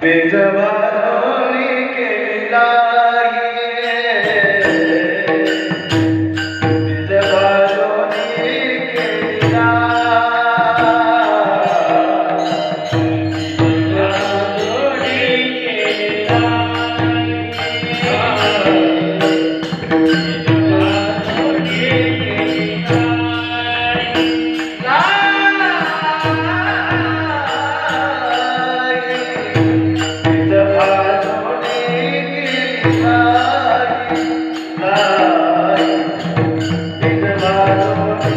Deja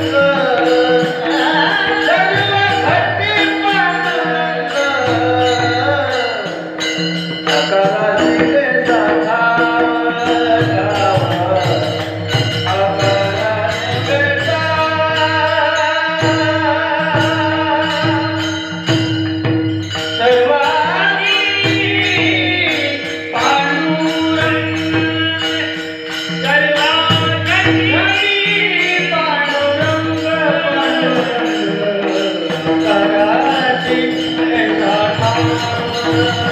Yes. Yeah.